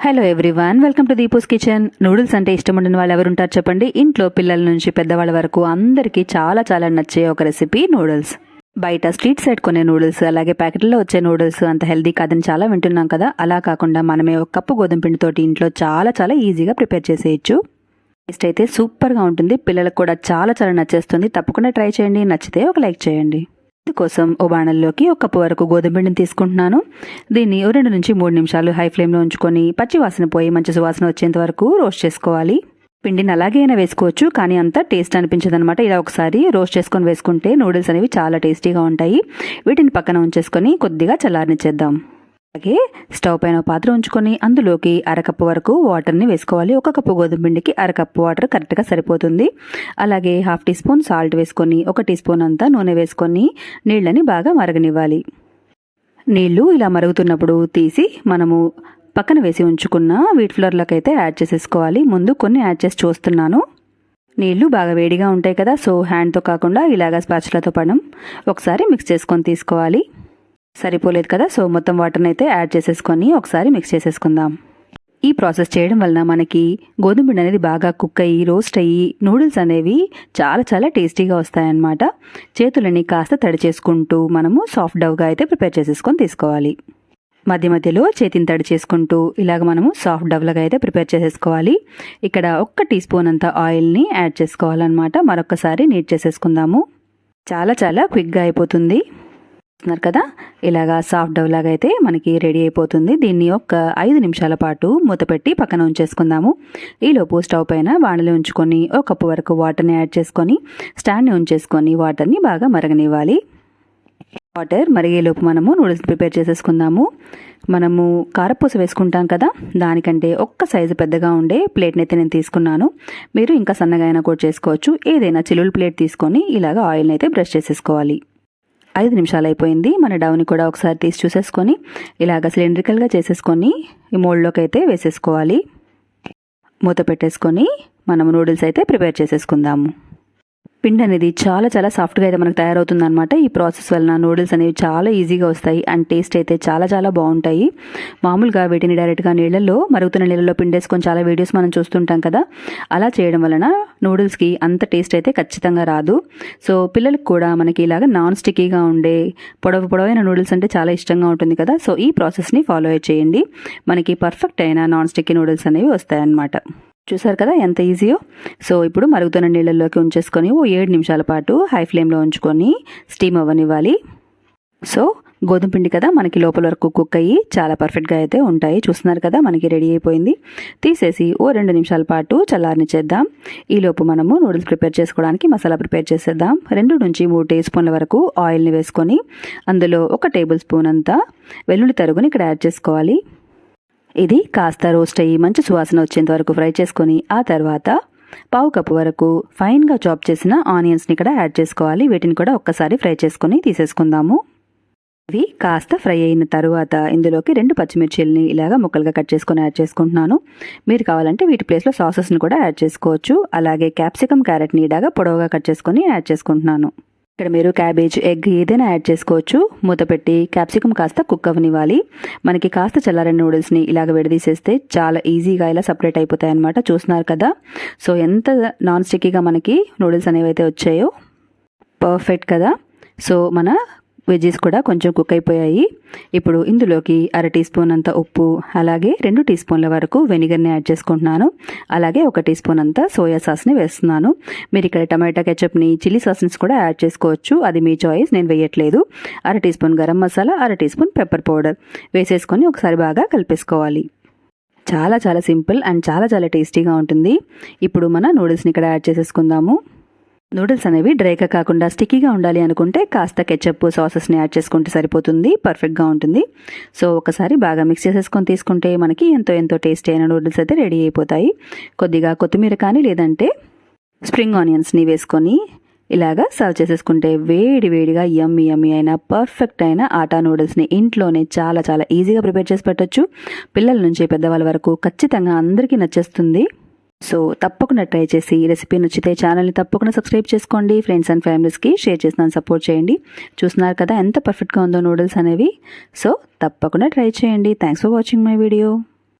Hello everyone welcome to Deepu's kitchen noodles అంటే ఇష్టం ఉండని వాళ్ళు ఎవరుంటారు చెప్పండి. ఇంట్లో పిల్లల నుంచి పెద్దవాళ్ళ వరకు అందరికీ చాలా చాలా నచ్చే ఒక రెసిపీ నూడిల్స్ బయట స్ట్రీట్ సైడ్ కొనే నూడిల్స్ అలాగే ప్యాకెట్లో వచ్చే నూడిల్స్ అంత హెల్దీ కాదని చాలా వింటున్నాం కదా. అలా కాకుండా మనమే ఒక కప్పు గోధుమ పిండితోటి ఇంట్లో చాలా చాలా ఈజీగా ప్రిపేర్ చేసేయచ్చు. టేస్ట్ అయితే సూపర్గా ఉంటుంది. పిల్లలకు కూడా చాలా చాలా నచ్చేస్తుంది. తప్పకుండా ట్రై చేయండి. నచ్చితే ఒక లైక్ చేయండి. కోసం ఓ బాణల్లోకి ఒక కప్పు వరకు గోధుమ పిండిని తీసుకుంటున్నాను. దీన్ని రెండు నుంచి మూడు నిమిషాలు హై ఫ్లేమ్లో ఉంచుకొని పచ్చి వాసన పోయి మంచి సువాసన వచ్చేంత వరకు రోస్ట్ చేసుకోవాలి. పిండిని అలాగే అయినా వేసుకోవచ్చు కానీ అంత టేస్ట్ అనిపించదు అనమాట ఇలా ఒకసారి రోస్ట్ చేసుకొని వేసుకుంటే నూడిల్స్ అనేవి చాలా టేస్టీగా ఉంటాయి. వీటిని పక్కన ఉంచేసుకొని కొద్దిగా చల్లారనిచ్చేద్దాం. అలాగే స్టవ్ పైన పాత్ర ఉంచుకొని అందులోకి అరకప్పు వరకు వాటర్ని వేసుకోవాలి. ఒక కప్పు గోధుమ పిండికి అరకప్పు వాటర్ కరెక్ట్గా సరిపోతుంది. అలాగే హాఫ్ టీ స్పూన్ సాల్ట్ వేసుకొని ఒక టీ స్పూన్ అంతా నూనె వేసుకొని నీళ్ళని బాగా మరగనివ్వాలి. నీళ్ళు ఇలా మరుగుతున్నప్పుడు తీసి మనము పక్కన వేసి ఉంచుకున్న వీట్ ఫ్లోర్లోకి అయితే యాడ్ చేసేసుకోవాలి. ముందు కొన్ని యాడ్ చేసి చూస్తున్నాను. నీళ్ళు బాగా వేడిగా ఉంటాయి కదా సో హ్యాండ్తో కాకుండా ఇలాగ స్పాచులతో పడడం ఒకసారి మిక్స్ చేసుకొని తీసుకోవాలి. సరిపోలేదు కదా? సో మొత్తం వాటర్ని అయితే యాడ్ చేసేసుకొని ఒకసారి మిక్స్ చేసేసుకుందాం. ఈ ప్రాసెస్ చేయడం వలన మనకి గోధుమ పిండి అనేది బాగా కుక్ అయ్యి రోస్ట్ అయ్యి నూడిల్స్ అనేవి చాలా చాలా టేస్టీగా వస్తాయన్నమాట. చేతులని కాస్త తడి చేసుకుంటూ మనము సాఫ్ట్ డవ్గా అయితే ప్రిపేర్ చేసేసుకొని తీసుకోవాలి. మధ్య మధ్యలో చేతిని తడి చేసుకుంటూ ఇలాగ మనము సాఫ్ట్ డవ్లాగా అయితే ప్రిపేర్ చేసేసుకోవాలి. ఇక్కడ ఒక్క టీ స్పూన్ అంత ఆయిల్ని యాడ్ చేసుకోవాలన్నమాట. మరొకసారి నీట్ చేసేసుకుందాము. చాలా చాలా క్విక్గా అయిపోతుంది. చూస్తున్నారు కదా? ఇలాగా సాఫ్ట్ డవ్ లాగా అయితే మనకి రెడీ అయిపోతుంది. దీన్ని ఒక ఐదు నిమిషాల పాటు మూత పెట్టి పక్కన ఉంచేసుకుందాము. ఈలోపు స్టవ్ పైన బాణలు ఉంచుకొని ఒక కప్పు వరకు వాటర్ని యాడ్ చేసుకొని స్టాండ్ని ఉంచేసుకొని వాటర్ని బాగా మరగనివ్వాలి. వాటర్ మరిగేలోపు మనము నూడిల్స్ ప్రిపేర్ చేసేసుకుందాము. మనము కారపూస వేసుకుంటాం కదా? దానికంటే ఒక్క సైజు పెద్దగా ఉండే ప్లేట్ని అయితే నేను తీసుకున్నాను. మీరు ఇంకా సన్నగా అయినా కూడా చేసుకోవచ్చు. ఏదైనా చిల్లుల ప్లేట్ తీసుకొని ఇలాగ ఆయిల్ని అయితే బ్రష్ చేసేసుకోవాలి. ఐదు నిమిషాలు అయిపోయింది. మన డౌని కూడా ఒకసారి తీసి చూసేసుకొని ఇలాగ సిలిండ్రికల్గా చేసేసుకొని ఈ మోల్డ్లోకి అయితే వేసేసుకోవాలి. మూత పెట్టేసుకొని మనము నూడిల్స్ అయితే ప్రిపేర్ చేసేసుకుందాము. పిండి అనేది చాలా చాలా సాఫ్ట్గా అయితే మనకు తయారవుతుంది అనమాట ఈ ప్రాసెస్ వలన నూడిల్స్ అనేవి చాలా ఈజీగా వస్తాయి అండ్ టేస్ట్ అయితే చాలా చాలా బాగుంటాయి. మామూలుగా వీటిని డైరెక్ట్గా నీళ్ళల్లో మరుగుతున్న నీళ్ళలో పిండేసుకొని చాలా వీడియోస్ మనం చూస్తుంటాం కదా. అలా చేయడం వలన నూడిల్స్కి అంత టేస్ట్ అయితే ఖచ్చితంగా రాదు. సో పిల్లలకు కూడా మనకి ఇలాగ నాన్ స్టిక్కీగా ఉండే పొడవు పొడవైన నూడిల్స్ అంటే చాలా ఇష్టంగా ఉంటుంది కదా. సో ఈ ప్రాసెస్ని ఫాలో చేయండి. మనకి పర్ఫెక్ట్ అయిన నాన్ స్టిక్కీ నూడిల్స్ అనేవి వస్తాయన్నమాట. చూసారు కదా ఎంత ఈజీయో సో ఇప్పుడు మరుగుతున్న నీళ్ళల్లోకి ఉంచేసుకొని ఓ ఏడు నిమిషాల పాటు హై ఫ్లేమ్లో ఉంచుకొని స్టీమ్ అవ్వనివ్వాలి సో గోధుమ పిండి కదా మనకి లోపల వరకు కుక్ అయ్యి చాలా పర్ఫెక్ట్గా అయితే ఉంటాయి. చూస్తున్నారు కదా మనకి రెడీ అయిపోయింది. తీసేసి ఓ రెండు నిమిషాల పాటు చల్లారనిచ్చేద్దాం ఈలోపు మనము నూడిల్స్ ప్రిపేర్ చేసుకోవడానికి మసాలా ప్రిపేర్ చేసేద్దాం. రెండు నుంచి మూడు టీ స్పూన్ల వరకు ఆయిల్ని వేసుకొని అందులో ఒక టేబుల్ స్పూన్ అంతా వెల్లుల్లి తరుగుని ఇక్కడ యాడ్ చేసుకోవాలి. ఇది కాస్త రోస్ట్ అయ్యి మంచి సువాసన వచ్చేంత వరకు ఫ్రై చేసుకొని ఆ తర్వాత పావు కప్పు వరకు ఫైన్గా చాప్ చేసిన ఆనియన్స్ని ఇక్కడ యాడ్ చేసుకోవాలి. వీటిని కూడా ఒక్కసారి ఫ్రై చేసుకొని తీసేసుకుందాము. ఇవి కాస్త ఫ్రై అయిన తర్వాత ఇందులోకి రెండు పచ్చిమిర్చిల్ని ఇలాగా ముక్కలుగా కట్ చేసుకొని యాడ్ చేసుకుంటున్నాను. మీరు కావాలంటే వీటి ప్లేస్లో సాసెస్ని కూడా యాడ్ చేసుకోవచ్చు. అలాగే క్యాప్సికమ్ క్యారెట్ని ఇలాగా పొడవుగా కట్ చేసుకొని యాడ్ చేసుకుంటున్నాను. ఇక్కడ మీరు క్యాబేజ్ ఎగ్ ఏదైనా యాడ్ చేసుకోవచ్చు. మూత పెట్టి క్యాప్సికమ్ కాస్త కుక్ అవ్వనివ్వాలి మనకి కాస్త చల్లారని నూడిల్స్ని ఇలాగ విడదీసేస్తే చాలా ఈజీగా ఇలా సపరేట్ అయిపోతాయి అనమాట చూస్తున్నారు కదా? సో ఎంత నాన్ స్టిక్కీగా మనకి నూడిల్స్ అనేవి అయితే వచ్చాయో? పర్ఫెక్ట్ కదా? సో మన వెజ్జీస్ కూడా కొంచెం కుక్ అయిపోయాయి. ఇప్పుడు ఇందులోకి అర టీ స్పూన్ అంత ఉప్పు అలాగే రెండు టీ స్పూన్ల వరకు వెనిగర్ని యాడ్ చేసుకుంటున్నాను. అలాగే ఒక టీ స్పూన్ అంత సోయా సాస్ని వేస్తున్నాను. మీరు ఇక్కడ టమాటా కెచప్ని చిల్లీ సాస్ని కూడా యాడ్ చేసుకోవచ్చు. అది మీ చాయిస్ నేను వేయట్లేదు. అర టీ స్పూన్ గరం మసాలా అర టీ స్పూన్ పెప్పర్ పౌడర్ వేసేసుకొని ఒకసారి బాగా కలిపేసుకోవాలి. చాలా చాలా సింపుల్ అండ్ చాలా చాలా టేస్టీగా ఉంటుంది. ఇప్పుడు మన నూడిల్స్ని ఇక్కడ యాడ్ చేసేసుకుందాము. నూడిల్స్ అనేవి డ్రైగా కాకుండా స్టిక్కీగా ఉండాలి అనుకుంటే కాస్త కెచప్ సాసెస్ని యాడ్ చేసుకుంటే సరిపోతుంది పర్ఫెక్ట్గా ఉంటుంది. సో ఒకసారి బాగా మిక్స్ చేసేసుకొని తీసుకుంటే మనకి ఎంతో ఎంతో టేస్టీ అయిన నూడిల్స్ అయితే రెడీ అయిపోతాయి. కొద్దిగా కొత్తిమీర కానీ లేదంటే స్ప్రింగ్ ఆనియన్స్ని వేసుకొని ఇలాగా సర్వ్ చేసేసుకుంటే వేడి వేడిగా యమ్మీ యమ్మీ అయిన పర్ఫెక్ట్ అయిన ఆటా నూడిల్స్ని ఇంట్లోనే చాలా చాలా ఈజీగా ప్రిపేర్ చేసి పెట్టచ్చు. పిల్లల నుంచి పెద్దవాళ్ళ వరకు ఖచ్చితంగా అందరికీ నచ్చేస్తుంది. సో తప్పకుండా ట్రై చేసి ఈ రెసిపీ నచ్చితే ఛానల్ని తప్పకుండా సబ్స్క్రైబ్ చేసుకోండి. ఫ్రెండ్స్ అండ్ ఫ్యామిలీస్కి షేర్ చేసిన సపోర్ట్ చేయండి. చూస్తున్నారు కదా ఎంత పర్ఫెక్ట్గా ఉందో నూడిల్స్ అనేవి. సో తప్పకుండా ట్రై చేయండి. Thanks for watching my video